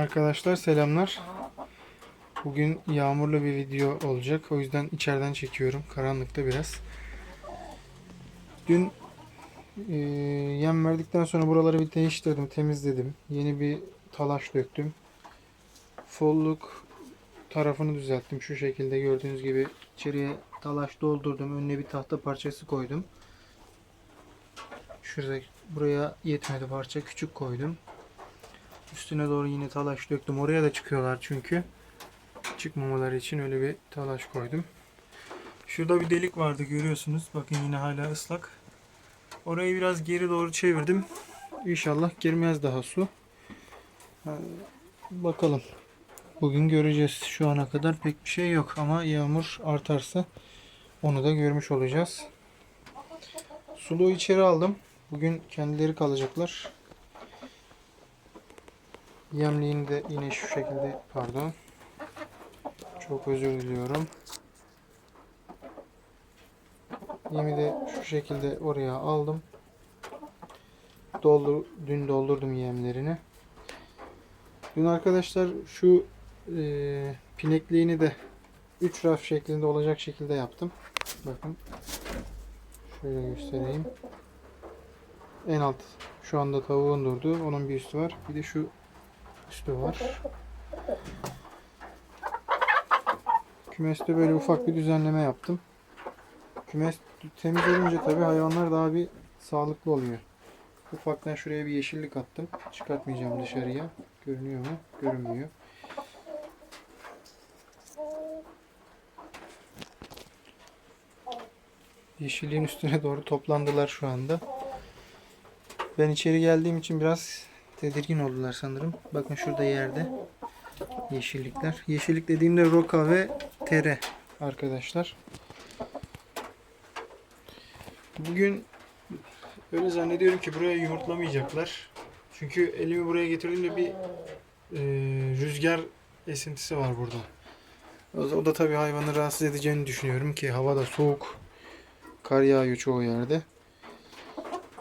Arkadaşlar selamlar. Bugün yağmurlu bir video olacak. O yüzden içeriden çekiyorum. Karanlıkta biraz. Dün e, yem verdikten sonra buraları bir değiştirdim, temizledim. Yeni bir talaş döktüm. Folluk tarafını düzelttim. Şu şekilde gördüğünüz gibi içeriye talaş doldurdum. Önüne bir tahta parçası koydum. Şurada buraya yetmedi parça küçük koydum. Üstüne doğru yine talaş döktüm. Oraya da çıkıyorlar çünkü. Çıkmamaları için öyle bir talaş koydum. Şurada bir delik vardı görüyorsunuz. Bakın yine hala ıslak. Orayı biraz geri doğru çevirdim. İnşallah girmez daha su. Bakalım. Bugün göreceğiz. Şu ana kadar pek bir şey yok ama yağmur artarsa onu da görmüş olacağız. Suluğu içeri aldım. Bugün kendileri kalacaklar. Yemliğini de yine şu şekilde pardon. Çok özür diliyorum. Yemi de şu şekilde oraya aldım. Doldur, dün doldurdum yemlerini. Dün arkadaşlar şu e, pinekliğini de 3 raf şeklinde olacak şekilde yaptım. Bakın. Şöyle göstereyim. En alt şu anda tavuğun durdu. Onun bir üstü var. Bir de şu üstü var. Kümeste böyle ufak bir düzenleme yaptım. Kümes temiz olunca tabii hayvanlar daha bir sağlıklı oluyor. Ufaktan şuraya bir yeşillik attım. Çıkartmayacağım dışarıya. Görünüyor mu? Görünmüyor. Yeşilliğin üstüne doğru toplandılar şu anda. Ben içeri geldiğim için biraz tedirgin oldular sanırım. Bakın şurada yerde yeşillikler. Yeşillik dediğimde roka ve tere arkadaşlar. Bugün öyle zannediyorum ki buraya yumurtlamayacaklar. Çünkü elimi buraya getirdiğimde bir e, rüzgar esintisi var burada. O, da tabii hayvanı rahatsız edeceğini düşünüyorum ki hava da soğuk. Kar yağıyor çoğu yerde.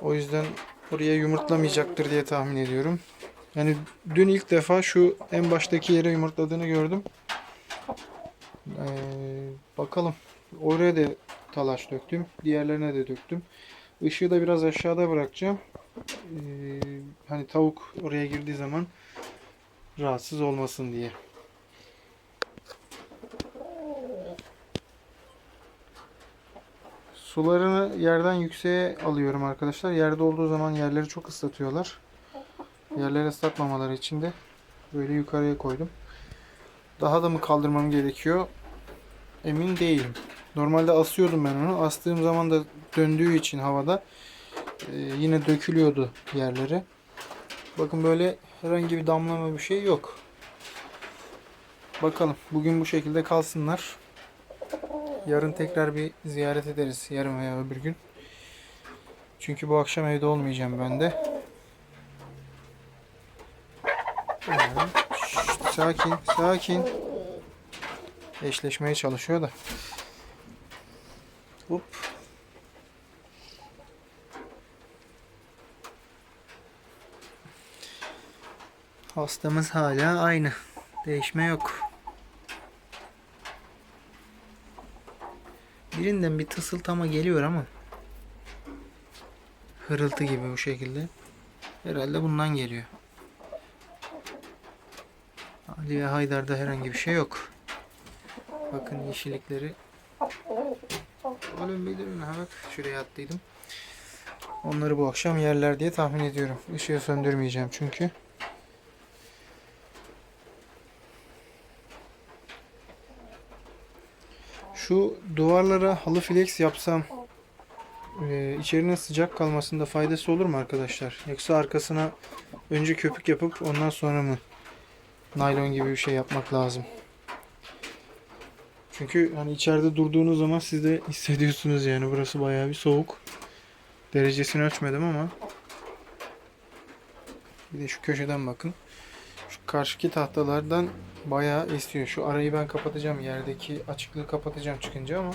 O yüzden oraya yumurtlamayacaktır diye tahmin ediyorum. Yani dün ilk defa şu en baştaki yere yumurtladığını gördüm. Ee, bakalım. Oraya da talaş döktüm. Diğerlerine de döktüm. Işığı da biraz aşağıda bırakacağım. Ee, hani tavuk oraya girdiği zaman rahatsız olmasın diye. Sularını yerden yükseğe alıyorum arkadaşlar. Yerde olduğu zaman yerleri çok ıslatıyorlar. Yerleri ıslatmamaları için de böyle yukarıya koydum. Daha da mı kaldırmam gerekiyor? Emin değilim. Normalde asıyordum ben onu. Astığım zaman da döndüğü için havada e, yine dökülüyordu yerleri. Bakın böyle herhangi bir damlama bir şey yok. Bakalım. Bugün bu şekilde kalsınlar. Yarın tekrar bir ziyaret ederiz. Yarın veya öbür gün. Çünkü bu akşam evde olmayacağım ben de. Şşt, sakin, sakin. Eşleşmeye çalışıyor da. Hop. Hastamız hala aynı. Değişme yok. Birinden bir tısıltama geliyor ama hırıltı gibi bu şekilde. Herhalde bundan geliyor. Ali ve Haydar'da herhangi bir şey yok. Bakın yeşillikleri. Oğlum bilirim ha bak şuraya attıydım. Onları bu akşam yerler diye tahmin ediyorum. Işığı söndürmeyeceğim çünkü. Şu duvarlara halı flex yapsam e, içerinin sıcak kalmasında faydası olur mu arkadaşlar? Yoksa arkasına önce köpük yapıp ondan sonra mı naylon gibi bir şey yapmak lazım? Çünkü hani içeride durduğunuz zaman siz de hissediyorsunuz yani burası bayağı bir soğuk. Derecesini ölçmedim ama bir de şu köşeden bakın. Karşıki tahtalardan bayağı esiyor. Şu arayı ben kapatacağım. Yerdeki açıklığı kapatacağım çıkınca ama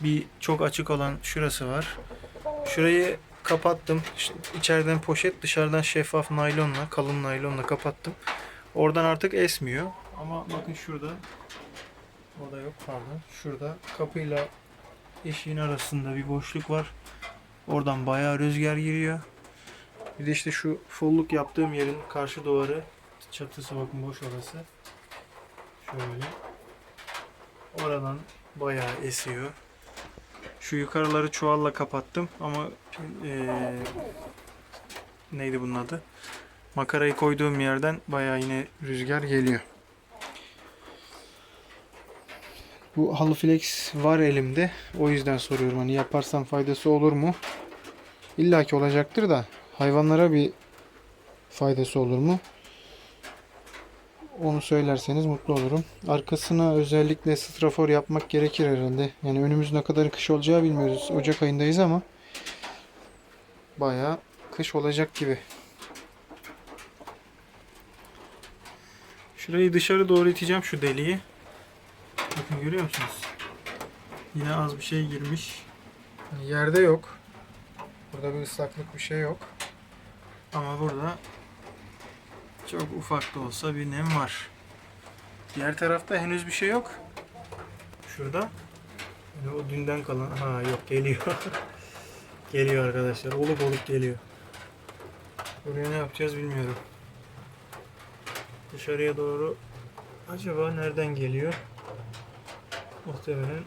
bir çok açık olan şurası var. Şurayı kapattım. İşte içeriden poşet, dışarıdan şeffaf naylonla, kalın naylonla kapattım. Oradan artık esmiyor. Ama bakın şurada Orada yok pardon. Şurada kapıyla eşiğin arasında bir boşluk var. Oradan bayağı rüzgar giriyor. Bir de işte şu fulluk yaptığım yerin karşı duvarı çatısı bakın boş orası. Şöyle. Oradan bayağı esiyor. Şu yukarıları çuvalla kapattım ama eee, neydi bunun adı? Makarayı koyduğum yerden bayağı yine rüzgar geliyor. Bu halı flex var elimde. O yüzden soruyorum hani yaparsam faydası olur mu? İlla ki olacaktır da hayvanlara bir faydası olur mu? Onu söylerseniz mutlu olurum. Arkasına özellikle strafor yapmak gerekir herhalde. Yani önümüz ne kadar kış olacağı bilmiyoruz. Ocak ayındayız ama bayağı kış olacak gibi. Şurayı dışarı doğru iteceğim şu deliği. Bakın görüyor musunuz? Yine az bir şey girmiş. Yani yerde yok. Burada bir ıslaklık bir şey yok. Ama burada çok ufak da olsa bir nem var. Diğer tarafta henüz bir şey yok. Şurada. Yani o dünden kalan. Ha yok geliyor. geliyor arkadaşlar. Olup olup geliyor. Buraya ne yapacağız bilmiyorum. Dışarıya doğru acaba nereden geliyor? Muhtemelen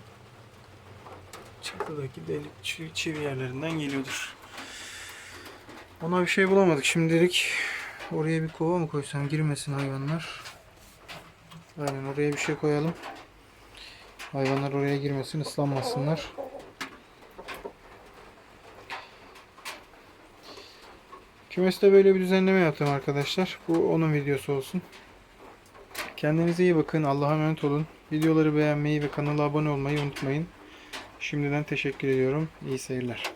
çatıdaki delik çivi, yerlerinden geliyordur. Ona bir şey bulamadık. Şimdilik oraya bir kova mı koysam girmesin hayvanlar. Aynen oraya bir şey koyalım. Hayvanlar oraya girmesin, ıslanmasınlar. Kümeste böyle bir düzenleme yaptım arkadaşlar. Bu onun videosu olsun. Kendinize iyi bakın. Allah'a emanet olun. Videoları beğenmeyi ve kanala abone olmayı unutmayın. Şimdiden teşekkür ediyorum. İyi seyirler.